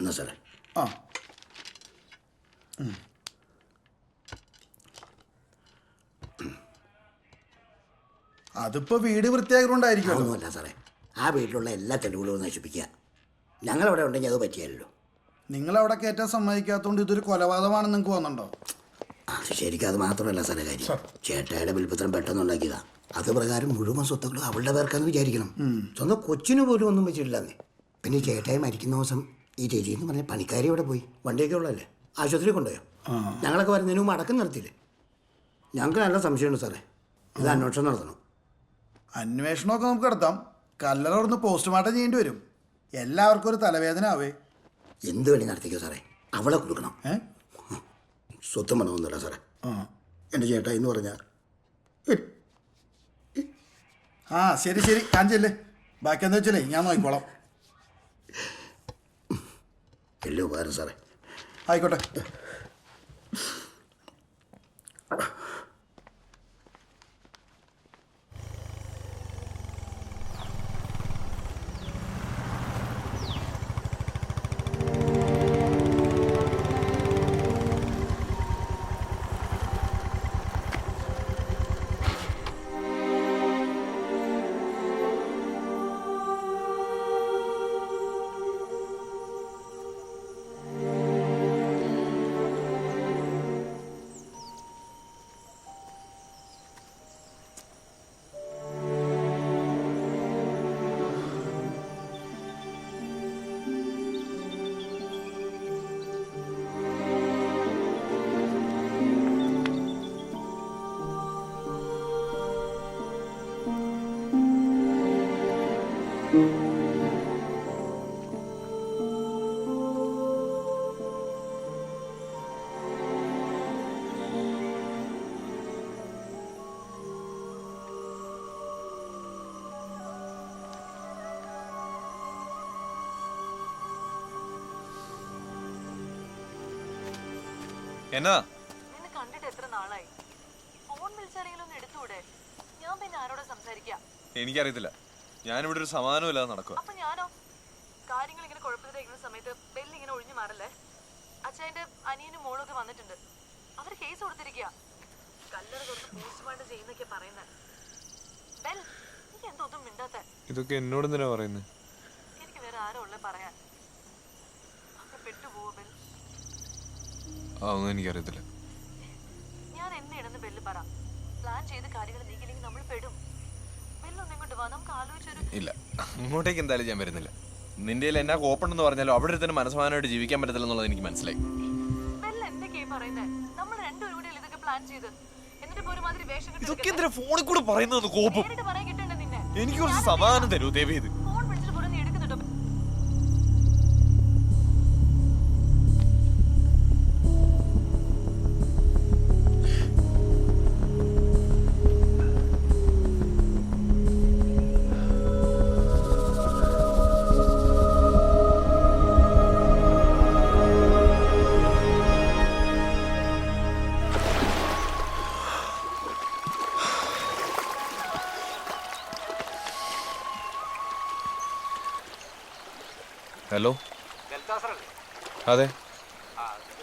എന്നാ സാറേ ആ അതിപ്പോ വീട് വൃത്തിയായതുകൊണ്ടായിരിക്കുമല്ലോ ഒന്നുമല്ല സാറേ. ആ വീട്ടിലുള്ള എല്ലാ തെളിവുകളും നശിപ്പിക്കുക. ഞങ്ങളവിടെ ഉണ്ടെങ്കിൽ അത് പറ്റിയല്ലോ നിങ്ങൾ അവിടെ കയറ്റാൻ സമ്മതിക്കാത്തതുകൊണ്ട് ഇതൊരു കൊലപാതകമാണെന്ന് നിങ്ങൾക്ക് തോന്നുന്നുണ്ടോ? അത് ശരിക്കും അത് മാത്രമല്ല സാറേ കാര്യം. ചേട്ടായുടെ വിൽപ്പത്രം പെട്ടെന്ന് ഉണ്ടാക്കിയതാ. അത് പ്രകാരം മുഴുവൻ സ്വത്തുക്കളും അവളുടെ പേർക്കാന്ന് വിചാരിക്കണം. സ്വന്തം കൊച്ചിന് പോലും ഒന്നും വെച്ചിട്ടില്ലെന്നേ. പിന്നെ ഈ ചേട്ടായി മരിക്കുന്ന ദിവസം ഈ ചേച്ചി എന്ന് പറഞ്ഞ പണിക്കാരി അവിടെ പോയി? വണ്ടിയൊക്കെ ഉള്ളതല്ലേ? ആശുപത്രി കൊണ്ടുപോയോ? ഞങ്ങളൊക്കെ വരുന്നതിന് മുമ്പ് അടക്കം നടത്തിയില്ലേ ഞങ്ങൾക്ക് നല്ല സംശയമുണ്ട് സാറേ. ഇത് അന്വേഷണം നടത്തണം. അന്വേഷണമൊക്കെ നമുക്ക് നടത്താം. കല്ലറ പോസ്റ്റ്മോർട്ടം ചെയ്യേണ്ടി വരും. എല്ലാവർക്കും ഒരു തലവേദന ആവേ. എന്ത് വേണി നടത്തിക്കോ സാറേ? അവളെ കൊടുക്കണം. സ്വത്തും പണമൊന്നുമില്ല സാറേ. എന്റെ ചേട്ടായി എന്ന് പറഞ്ഞാൽ ആ ശരി ശരി. ഞാൻ ചെല്ലേ ബാക്കി എന്താ വെച്ചല്ലേ ഞാൻ നോക്കിക്കോളാം. വലിയ ഉപകാരം സാറേ. ആയിക്കോട്ടെ. എന്നാ? നിന്നെ കണ്ടിട്ട് എത്ര നാളായി? ഫോൺ വിളിച്ചാരെങ്കിലും ഒന്ന് എടുത്തൂടെ ഞാൻ പിന്നെ ആരോടാ സംസാരിക്കാം? എനിക്കറിയത്തില്ല. ഞാനിവിടെ ഒരു സമാധാനമില്ലാതെ നടക്കുക അപ്പൊ ഞാനോ? കാര്യങ്ങൾ ഇങ്ങനെ കുഴപ്പത്തിലിരിക്കുന്ന സമയത്ത് ബെല്ല് ഇങ്ങനെ ഒഴിഞ്ഞു മാറല്ലേ? അച്ഛന്റെ അനിയനും മോളും ഒക്കെ വന്നിട്ടുണ്ട്. അവർ കേസ് കൊടുത്തിരിക്കുക കല്ലറ തുറന്ന് പോസ്റ്റ്മോർട്ടം ചെയ്യുന്നൊക്കെ പറയുന്നത് ബെൽ നീ എന്തോന്നും മിണ്ടാത്ത? ഇതൊക്കെ എന്നോട് എന്തിനാ പറയുന്നത് എനിക്ക് വേറെ ആരോ ഉള്ളത് പറയാൻ. അങ്ങനെ പെട്ടുപോവോ ബെൽ അതൊന്നും എനിക്കറിയത്തില്ല. ഞാൻ എന്നെയാണെന്ന് ബെല്ല് പറ. പ്ലാൻ ചെയ്ത് കാര്യങ്ങൾ നീക്കില്ലെങ്കിൽ നമ്മൾ പെടും. ബെല്ലൊന്നും ഇങ്ങോട്ട് വാ. നമുക്ക് ആലോചിച്ചൊരു ഇല്ല. അങ്ങോട്ടേക്ക് എന്തായാലും ഞാൻ വരുന്നില്ല. നിന്റെ കയ്യിൽ എന്നാ എന്ന് പറഞ്ഞാലും അവിടെ തന്നെ മനസ്സമാനമായിട്ട് ജീവിക്കാൻ പറ്റത്തില്ല എന്നുള്ളത് എനിക്ക് മനസ്സിലായി. ബെല്ല നമ്മൾ രണ്ടുപേരും കൂടെ ഇതൊക്കെ പ്ലാൻ ചെയ്ത്. എന്നിട്ട് ഇപ്പൊ ഒരുമാതിരി വേഷം കെട്ടി ഇതൊക്കെ എന്തിനാ ഫോണിൽ കൂടെ പറയുന്നത് കോപ്പും? നേരിട്ട് പറയാൻ കിട്ടണ്ടേ നിന്നെ? എനിക്ക് കുറച്ച് സമാധാനം തരൂ ദേവി ഇത്. അതെ.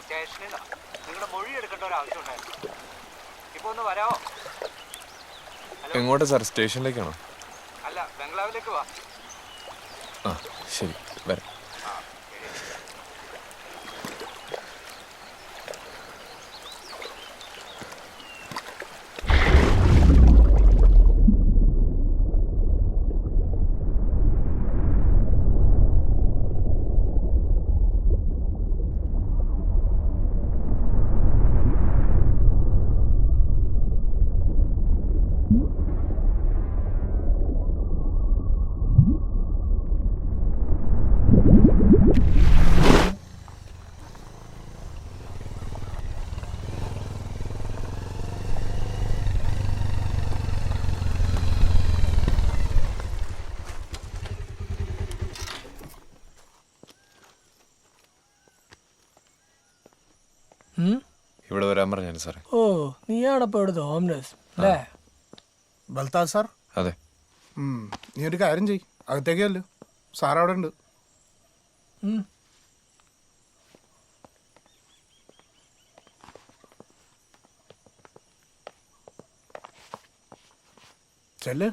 സ്റ്റേഷനിൽ നിങ്ങളുടെ മൊഴി എടുക്കേണ്ട ഒരു ആവശ്യം ഉണ്ടായിരുന്നു. ഒന്ന് വരാമോ എങ്ങോട്ടാ സാർ? സ്റ്റേഷനിലേക്കാണോ? അല്ല ബംഗ്ലാവിലേക്ക് വാ. ആ ശരി. വരാം. ഇവിടെ വരാൻ പറഞ്ഞു സാറേ. ഓ നീയാണപ്പോ ഇവിടുത്തെ ഹോംലെസ് അല്ലേ? ബൽത്താജ് സാർ? അതെ. നീ ഒരു കാര്യം ചെയ് അകത്തേക്കല്ലോ സാർ അവിടെ ഉണ്ട്. ചെല്ല്.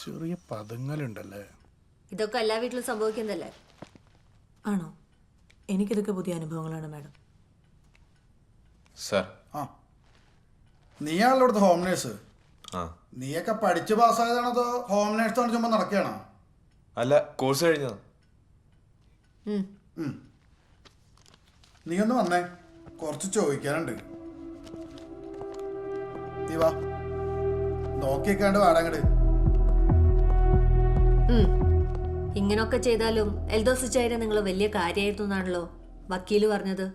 ചെറിയ പദങ്ങളുണ്ടല്ലേ ഇതൊക്കെ എല്ലാ വീട്ടിലും സംഭവിക്കുന്നല്ലേ ആണോ? എനിക്കിതൊക്കെ പുതിയ അനുഭവങ്ങളാണ് മാഡം. സാർ. ആ. നീയാണല്ലോ ഇവിടുത്തെ ഹോം നേഴ്സ് ആ. നീയൊക്കെ പഠിച്ച് പാസ്സായതാണോ അതോ ഹോം നേഴ്സ് ആണ് ചുമ്മാ നടക്കുകയാണോ? അല്ല കോഴ്സ് കഴിഞ്ഞതാ. ഉം. നീ ഒന്ന് വന്നേ. കുറച്ച് ചോദിക്കാനുണ്ട്. നീ വാ. നോക്കിയേക്കാണ്ട് വാടാങ്ങട് ഉം. ഇങ്ങനൊക്കെ ചെയ്താലും എൽദോസ് ചൈര നിങ്ങൾ വലിയ കാര്യമായിരുന്നു എന്നാണല്ലോ വക്കീൽ പറഞ്ഞത്.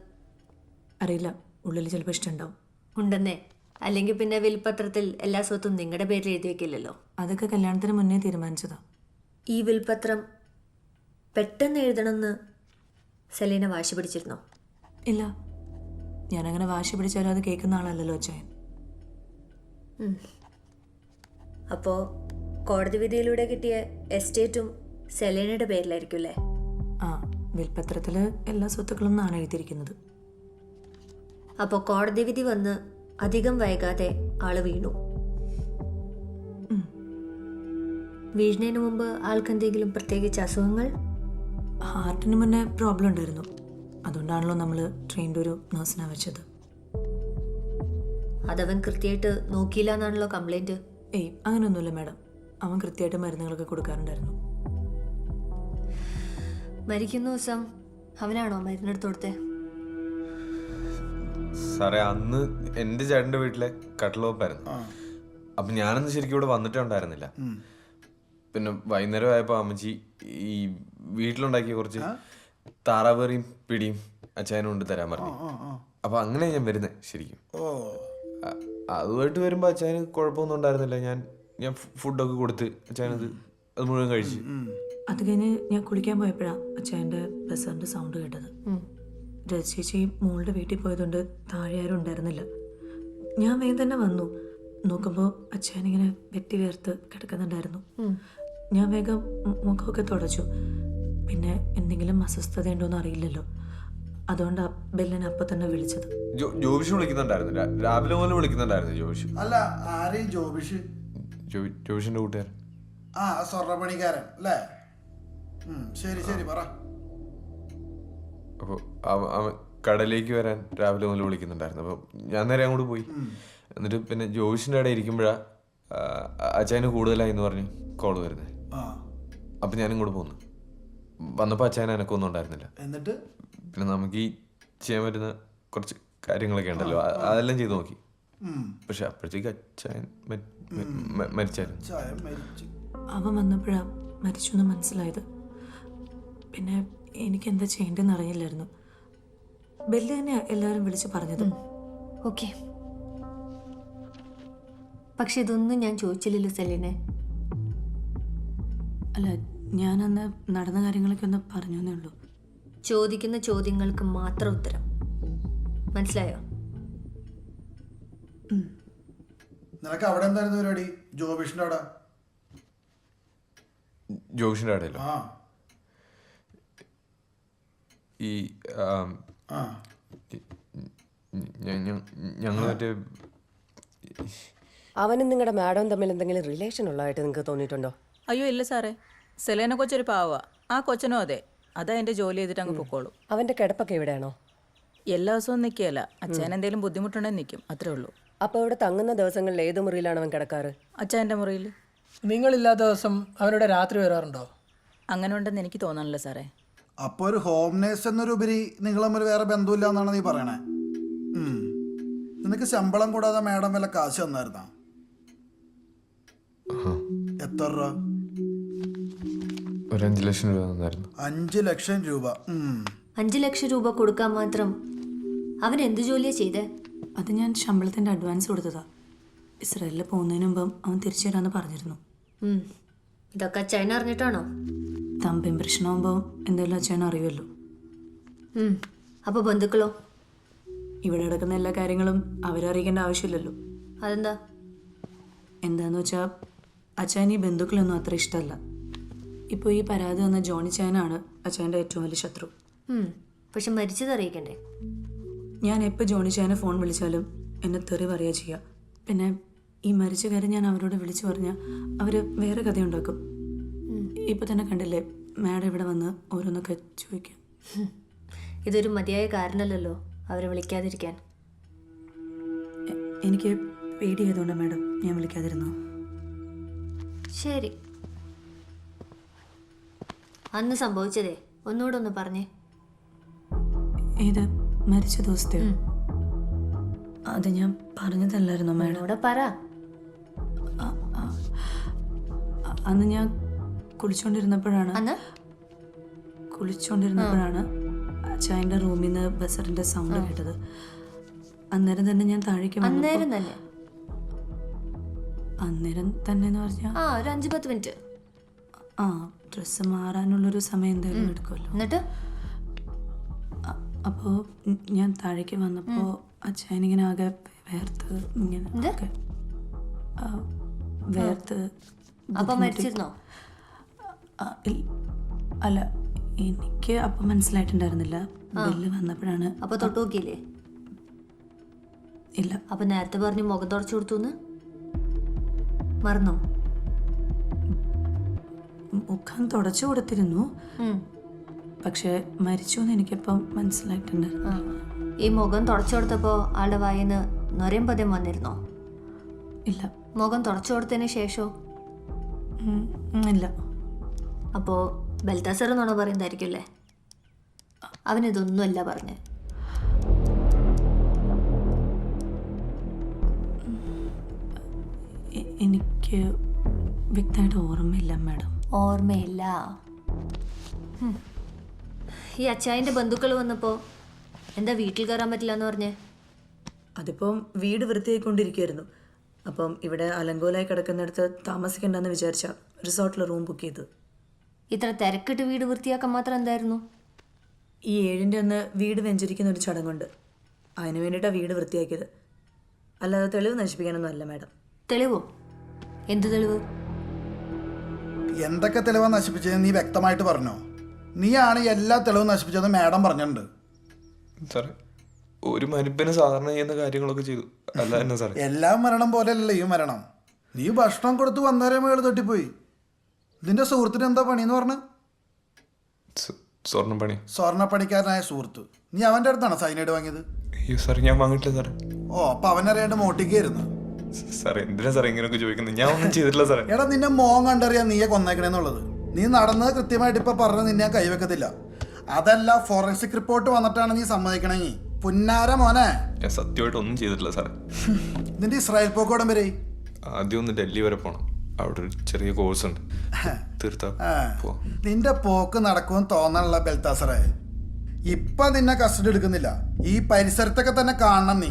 അറിയില്ല. ഉള്ളിൽ ചിലപ്പോൾ ഇഷ്ടമുണ്ടാവും ഉണ്ടെന്നേ. അല്ലെങ്കിൽ പിന്നെ വിൽപത്രത്തിൽ എല്ലാ സ്വത്തും നിങ്ങളുടെ പേരിൽ എഴുതി വെക്കില്ലല്ലോ. അതൊക്കെ കല്യാണത്തിന് മുന്നേ തീരുമാനിച്ചതാ. ഈ വിൽപത്രം പെട്ടെന്ന് എഴുതണമെന്ന് സെലീന വാശി പിടിച്ചിരുന്നോ? ഇല്ല. ഞാനങ്ങനെ വാശി പിടിച്ചാലും അത് കേൾക്കുന്ന ആളല്ലല്ലോ അച്ചായൻ അപ്പോൾ കോടതി വിധിയിലൂടെ കിട്ടിയ എസ്റ്റേറ്റും സെലീനയുടെ പേരിലായിരിക്കും അല്ലേ? ആ വിൽപ്പത്രത്തിൽ എല്ലാ സ്വത്തുക്കളും എന്നാണ് എഴുതിയിരിക്കുന്നത്. അപ്പോൾ കോടതി വിധി വന്ന് അധികം വൈകാതെ ആൾ വീണു. വീഴുന്നതിന് മുമ്പ് ആൾക്ക് എന്തെങ്കിലും പ്രത്യേകിച്ച് അസുഖങ്ങൾ? ഹാർട്ടിന് മുന്നേ പ്രോബ്ലം ഉണ്ടായിരുന്നു. അതുകൊണ്ടാണല്ലോ നമ്മൾ ട്രെയിന്റെ ഒരു നഴ്സിനെ വെച്ചത്. അതവൻ കൃത്യമായിട്ട് നോക്കിയില്ല എന്നാണല്ലോ കംപ്ലൈന്റ് ഏയ് അങ്ങനെയൊന്നുമില്ല മാഡം. അവൻ കൃത്യമായിട്ട് മരുന്നുകളൊക്കെ കൊടുക്കാറുണ്ടായിരുന്നു. മരിക്കുന്ന ദിവസം അവനാണോ മരുന്നെടുത്ത് കൊടുത്തേ? സാറേ അന്ന് എന്റെ ചേട്ടന്റെ വീട്ടിലെ കട്ടിലോപ്പായിരുന്നു അപ്പൊ ഞാനന്ന് ശരിക്കും ഇവിടെ വന്നിട്ടേ ഉണ്ടായിരുന്നില്ല. പിന്നെ വൈകുന്നേരം ആയപ്പോ അമ്മച്ചി ഈ വീട്ടിലുണ്ടാക്കിയ കുറച്ച് താറാവേറിയും പിടിയും അച്ചായനും കൊണ്ട് തരാൻ പറഞ്ഞു. അപ്പൊ അങ്ങനെ ഞാൻ വരുന്നത് ശരിക്കും. അതുമായിട്ട് വരുമ്പോ അച്ചായന് കുഴപ്പമൊന്നും ഉണ്ടായിരുന്നില്ല. ഞാൻ ഞാൻ ഫുഡൊക്കെ കൊടുത്ത് അച്ചായനത് അത് മുഴുവൻ കഴിച്ചു. അത് കഴിഞ്ഞ് ഞാൻ കുളിക്കാൻ പോയപ്പോഴാണ് അച്ഛന്റെ ബസ്സറിന്റെ സൗണ്ട് കേട്ടത്. രജിച്ചേച്ചി ചേച്ചി മോളുടെ വീട്ടിൽ പോയതുകൊണ്ട് താഴെ ആരും ഉണ്ടായിരുന്നില്ല. ഞാൻ വേഗം തന്നെ വന്നു. നോക്കുമ്പോൾ അച്ഛൻ ഇങ്ങനെ വെട്ടി വേർത്ത് കിടക്കുന്നുണ്ടായിരുന്നു. ഞാൻ വേഗം മുഖമൊക്കെ തുടച്ചു. പിന്നെ എന്തെങ്കിലും അസ്വസ്ഥത ഉണ്ടോയെന്ന് അറിയില്ലല്ലോ. അതുകൊണ്ടാണ് ബെല്ലൻ അപ്പൊ തന്നെ വിളിച്ചത്. ജോബിഷ് വിളിക്കുന്നുണ്ടായിരുന്നു. രാവിലെ മുതൽ വിളിക്കുന്നുണ്ടായിരുന്നു ജോബിഷ്. അല്ല ആരെയും ജോബിഷ്? ജോബിഷിന്റെ കൂട്ടുകാരൻ. ആ സ്വർണപ്പണിക്കാരൻ അല്ലേ? ഉം, ശരി ശരി പറ. അപ്പോൾ അവൻ കടലേക്ക് വരാൻ രാവിലെ മുതൽ വിളിക്കുന്നുണ്ടായിരുന്നു. അപ്പോൾ ഞാൻ നേരെ അങ്ങോട്ട് പോയി. എന്നിട്ട് പിന്നെ ജോബിഷിന്റെ അവിടെ ഇരിക്കുമ്പോഴാ അച്ചായന് കൂടുതലായി എന്ന് പറഞ്ഞ് കോൾ വരുന്നത് ആ. അപ്പം ഞാൻ ഇങ്ങോട്ട് പോന്നു. വന്നപ്പോൾ അച്ചായൻ എനക്കൊന്നും ഉണ്ടായിരുന്നില്ല. എന്നിട്ട്? പിന്നെ നമുക്ക് ഈ ചെയ്യാൻ പറ്റുന്ന കുറച്ച് കാര്യങ്ങളൊക്കെ ഉണ്ടല്ലോ. അതെല്ലാം ചെയ്തു നോക്കി. പക്ഷെ അപ്പോഴത്തേക്ക് അച്ചായൻ മരിച്ചായിരുന്നു. ചായ മരിച്ചു. അവൻ വന്നപ്പോഴാ മരിച്ചു എന്ന് മനസ്സിലായത്. പിന്നെ എനിക്ക് എന്താ ചെയ്യേണ്ടതെന്ന് അറിയില്ലായിരുന്നു ബെല്ല് തന്നെ എല്ലാവരും വിളിച്ച് പറഞ്ഞത്. ഓക്കെ. പക്ഷെ ഇതൊന്നും ഞാൻ ചോദിച്ചില്ലല്ലോ സെല്ലിനെ. അല്ല ഞാനന്ന് നടന്ന കാര്യങ്ങളൊക്കെ ഒന്ന് പറഞ്ഞു എന്നേ ഉള്ളൂ. ചോദിക്കുന്ന ചോദ്യങ്ങൾക്ക് മാത്രം ഉത്തരം. മനസ്സിലായോ? നിനക്ക് അവിടെ എന്തായിരുന്നു പരിപാടി? ജോബിഷിന്റെ അവിടെ? ജോബിഷിന്റെ അവിടെ ആ. ഈ ഞങ്ങളുടെ അവനും നിങ്ങളുടെ മാഡം തമ്മിൽ എന്തെങ്കിലും റിലേഷൻ ഉള്ളതായിട്ട് നിങ്ങൾക്ക് തോന്നിയിട്ടുണ്ടോ? അയ്യോ ഇല്ല സാറേ. സെലേന കൊച്ചൊരു പാവ ആ കൊച്ചനോ അതെ. അതാ എന്റെ ജോലി ചെയ്തിട്ട് അങ്ങ് പൊക്കോളൂ. അവന്റെ കിടപ്പൊക്കെ എവിടെയാണോ? എല്ലാ ദിവസവും നിൽക്കുകയല്ല. അച്ഛൻ എന്തെങ്കിലും ബുദ്ധിമുട്ടുണ്ടെങ്കിൽ നിൽക്കും. അത്രേ ഉള്ളൂ. അപ്പോൾ ഇവിടെ തങ്ങുന്ന ദിവസങ്ങളിൽ ഏത് മുറിയിലാണ് അവൻ കിടക്കാറ്? അച്ഛന്റെ മുറിയിൽ നിങ്ങളില്ലാത്ത ദിവസം അവരുടെ രാത്രി വരാറുണ്ടോ? അങ്ങനെ ഉണ്ടെന്ന് എനിക്ക് തോന്നണല്ലോ സാറേ. അപ്പോൾ ഒരു ഹോം നേഴ്സ് എന്നൊരുപരി നിങ്ങൾ തമ്മിൽ വേറെ ബന്ധമില്ല എന്നാണ് നീ പറയണേ? നിനക്ക് ശമ്പളം കൂടാതെ മാഡം വല്ല കാശ് തന്നായിരുന്നാ? എത്ര രൂപ? ഒരു അഞ്ച് ലക്ഷം രൂപ തന്നായിരുന്നു. അഞ്ച് ലക്ഷം രൂപ. ഉം. അഞ്ച് ലക്ഷം രൂപ കൊടുക്കാൻ മാത്രം അവൻ എന്ത് ജോലിയാ ചെയ്തേ? അത് ഞാൻ ശമ്പളത്തിന്റെ അഡ്വാൻസ് കൊടുത്തതാ. ഇസ്രായേലിൽ പോകുന്നതിന് മുമ്പ് അവൻ തിരിച്ചു തരാമെന്ന് പറഞ്ഞിരുന്നു. ഇതൊക്കെ ചൈന അറിഞ്ഞിട്ടാണോ? തമ്പ് പ്രശ്നമാകുമ്പോൾ എന്തെല്ലാം അച്ഛനും അറിയുമല്ലോ. അപ്പോൾ അപ്പൊ ബന്ധുക്കളോ? ഇവിടെ നടക്കുന്ന എല്ലാ കാര്യങ്ങളും അവരെ അറിയിക്കേണ്ട ആവശ്യമില്ലല്ലോ. അതെന്താ? എന്താന്ന് വെച്ചാൽ അച്ഛൻ ഈ ബന്ധുക്കളൊന്നും അത്ര ഇഷ്ടമല്ല ഇപ്പോൾ ഈ പരാതി വന്ന ജോണി ചാനാണ് അച്ഛന്റെ ഏറ്റവും വലിയ ശത്രു. പക്ഷെ മരിച്ചത് അറിയിക്കണ്ടേ? ഞാൻ എപ്പോൾ ജോണി ചാനെ ഫോൺ വിളിച്ചാലും എന്നെ തെറി പറയുക ചെയ്യുക പിന്നെ ഈ മരിച്ച കാര്യം ഞാൻ അവരോട് വിളിച്ചു പറഞ്ഞാൽ അവർ വേറെ കഥയുണ്ടാക്കും. ഇപ്പം തന്നെ കണ്ടില്ലേ? മാഡം ഇവിടെ വന്ന് ഓരോന്നൊക്കെ ചോദിക്കും. ഇതൊരു മതിയായ കാരണമല്ലല്ലോ അവരെ വിളിക്കാതിരിക്കാൻ. എനിക്ക് പേടിയായതുകൊണ്ട് മാഡം ഞാൻ വിളിക്കാതിരുന്നു. ശരി. അന്ന് സംഭവിച്ചതേ. ഒന്നുകൂടെ ഒന്ന് പറഞ്ഞേ. ഏത് മരിച്ച ദിവസത്തെ അത് ഞാൻ പറഞ്ഞതല്ലായിരുന്നു മാഡം? അവിടെ പറ. അന്ന് ഞാൻ കുളിച്ചുകൊണ്ടിരുന്നപ്പോഴാണ് അന്ന്? കുളിച്ചുകൊണ്ടിരുന്നപ്പോഴാണ് റൂമിൽ നിന്ന് ബസറിന്റെ സൗണ്ട് കേട്ടത്. അന്നേരം തന്നെ ഞാൻ താഴേക്ക് അന്നേരം തന്നെ? അന്നേരം തന്നെ എന്ന് പറഞ്ഞാൽ ആ ഒരു അഞ്ച് പത്ത് മിനിറ്റ്. ആ ഡ്രസ്സ് മാറാനുള്ളൊരു സമയം എന്തായാലും എടുക്കുമല്ലോ. എന്നിട്ട്? അപ്പോൾ ഞാൻ താഴേക്ക് വന്നപ്പോൾ അച്ഛനിങ്ങനെ ആകെ വേർത്ത് ഇങ്ങനെ വേർത്ത് അപ്പൊ ബുദ്ധിമുട്ടി. മരിച്ചിരുന്നോ? അല്ല എനിക്ക് അപ്പം മനസ്സിലായിട്ടുണ്ടായിരുന്നില്ല. ബില്ല് വന്നപ്പോഴാണ്. അപ്പൊ തൊട്ട് നോക്കിയില്ലേ? ഇല്ല. അപ്പൊ നേരത്തെ പറഞ്ഞു മുഖം തുടച്ചു കൊടുത്തു മറന്നോ? മുഖം തുടച്ചു കൊടുത്തിരുന്നു. പക്ഷെ മരിച്ചു എന്ന് എനിക്കിപ്പം മനസ്സിലായിട്ടുണ്ട്. ഈ മുഖം തുടച്ചു കൊടുത്തപ്പോ ആളുടെ വായിന്ന് നൊരയും പദ്യം വന്നിരുന്നോ? ഇല്ല. മുഖം തുടച്ചു കൊടുത്തതിന് ശേഷോ? ഇല്ല. അപ്പോ ബൽത്താസർ എന്നാണോ പറയുന്നതായിരിക്കും അല്ലേ? അവനിതൊന്നുമല്ല പറഞ്ഞ്. എനിക്ക് വ്യക്തമായിട്ട് ഓർമ്മയില്ല മാഡം. ഓർമ്മയില്ല. ഈ അച്ചായന്റെ ബന്ധുക്കൾ വന്നപ്പോ എന്താ വീട്ടിൽ കയറാൻ പറ്റില്ല എന്ന് പറഞ്ഞേ? അതിപ്പം വീട് വൃത്തിയായിക്കൊണ്ടിരിക്കുവായിരുന്നു. അപ്പം ഇവിടെ അലങ്കോലായി കിടക്കുന്നിടത്ത് താമസിക്കണ്ടെന്ന് വിചാരിച്ച റിസോർട്ടിൽ റൂം ബുക്ക് ചെയ്തു. ഇത്ര തിരക്കിട്ട് വീട് വൃത്തിയാക്കാൻ മാത്രം എന്തായിരുന്നു? ഈ ഏഴിന്റെ അന്ന് വീട് വെഞ്ചരിക്കുന്ന ഒരു ചടങ്ങുണ്ട്. അതിന് വേണ്ടിയിട്ടാണ് വീട് വൃത്തിയാക്കിയത്. അല്ലാതെ തെളിവ് നശിപ്പിക്കാനൊന്നും അല്ല മാഡം. തെളിവോ? എന്ത് തെളിവ്? എന്തൊക്കെ തെളിവാ നശിപ്പിച്ചത് നീ വ്യക്തമായിട്ട് പറഞ്ഞോ? നീയാണ് എല്ലാ തെളിവും നശിപ്പിച്ചതെന്ന് മാഡം പറഞ്ഞിട്ടുണ്ട്. സാറേ ഒരു മനുപ്പിന് സാധാരണ ചെയ്യുന്ന കാര്യങ്ങളൊക്കെ ചെയ്തു. അല്ല എന്നാ സാറേ? എല്ലാ മരണം പോലെയല്ലല്ലോ ഈ മരണം. നീ ഭക്ഷണം കൊടുത്ത് വന്നവരെ മേളിൽ തട്ടിപ്പോയി. നിന്റെ സുഹൃത്തിന് എന്താ പണി എന്ന് പറഞ്ഞു സ്വർണ പണി. പണി സ്വർണപ്പണിക്കാരനായ സുഹൃത്ത്. നീ അവന്റെ അടുത്താണ് സൈനൈഡ് വാങ്ങിയത്? അയ്യോ സാറേ ഞാൻ വാങ്ങിയിട്ടില്ല സാറേ. ഓ അപ്പൊ അവനറിയാണ്ട് മോട്ടിക്കായിരുന്നു സാർ എന്തിനാ സാർ ഇങ്ങനെയൊക്കെ ചോദിക്കുന്നത്? ഞാൻ ഒന്നും ചെയ്തിട്ടില്ല സാറേ. എടാ നിന്നെ മോൻ കണ്ടറിയാൻ നീയെ കൊന്നേക്കണേന്നുള്ളത്. നീ നടന്നത് കൃത്യമായിട്ട് ഇപ്പൊ പറഞ്ഞ് നിന്നെ കൈവെക്കത്തില്ല. അതല്ല ഫോറൻസിക് റിപ്പോർട്ട് വന്നിട്ടാണ് നീ സമ്മതിക്കണമെങ്കിൽ പുന്നാര മോനെ. ഞാൻ സത്യമായിട്ട് ഒന്നും ചെയ്തിട്ടില്ല സാറേ. നിന്റെ ഇസ്രായേൽ പോക്കോടം വരെ. ആദ്യം ഒന്ന് ഡൽഹി വരെ പോകണം അവിടെ ഒരു ചെറിയ കോഴ്സ് ഉണ്ട്. തീർത്താ? പോ. നിന്റെ പോക്ക് നടക്കുമെന്ന് തോന്നാനുള്ള ബെൽത്താസറേ. ഇപ്പൊ നിന്നെ കസ്റ്റഡി എടുക്കുന്നില്ല. ഈ പരിസരത്തൊക്കെ തന്നെ കാണണം നീ.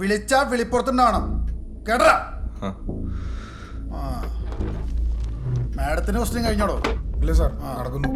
വിളിച്ചാ വിളിപ്പുറത്തുണ്ടാവണം കേട്ടറാ ആ. ആ. മാഡത്തിന് ക്വസ്റ്റ്യൻ കഴിഞ്ഞോടോ? ഇല്ല സാർ നടക്കുന്നു.